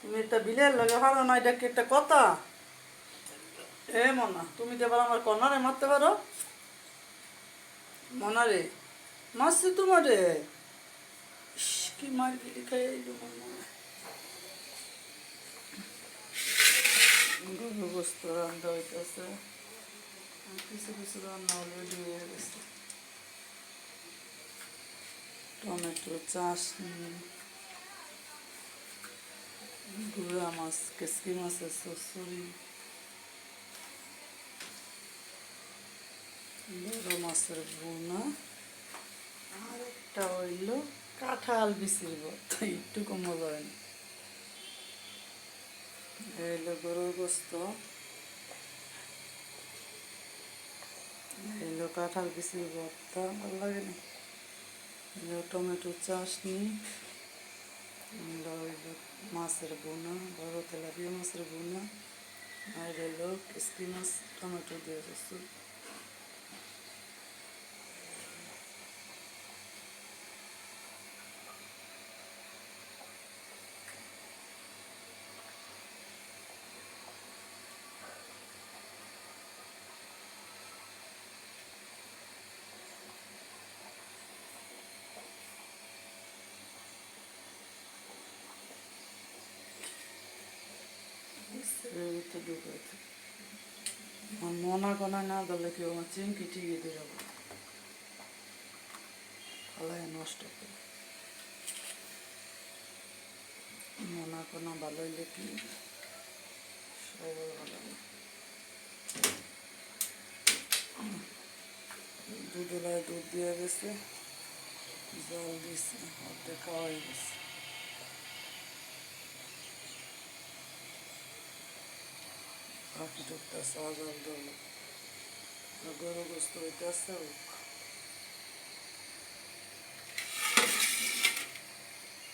তুমি একটা বিলের লগে পারো না এটা কি একটা কথা? এ মনা তুমি তো এবার আমার কর্নারে মারতে পারো? মনারে মারছি তোমারে? ইস, কি মার গিলি খাই গরু বস্তু রান্না হইতেছে। কিছু কিছু রান্না অলরেডি হয়ে গেছে। টমেটো চাষনি গুড়া মাছ কেসকি মাছের চচ্চড়ি বড় মাছের বোনা আর একটা হইল কাঁঠাল বিচির ভর্তা একটুকু মজা হয়নি এই হইল গরুর গোস্ত হইল কাঁঠাল বিচির ভর্তা ভালো লাগে না হইল টমেটো চাটনি হইল মাছের বোনা বড় তেলাপিয়া মাছের বোনা আর হইল কিসকি মাছ টমেটো দিয়ে ভিতরে ঢুকাইতে আমার মনা কনা না দিলে কেউ আমার চিমকি ঠিকই দিয়ে যাব। ফালাই নষ্ট করে মনা কনা ভালো হইলে কি? সবাই ভালো লাগে। দুধ দিয়ে গেছে, জল দিছে, অর্ধেক খাওয়াই গেছে। arquitecta Sazan Dolu, na Gorogostovi Tesavu,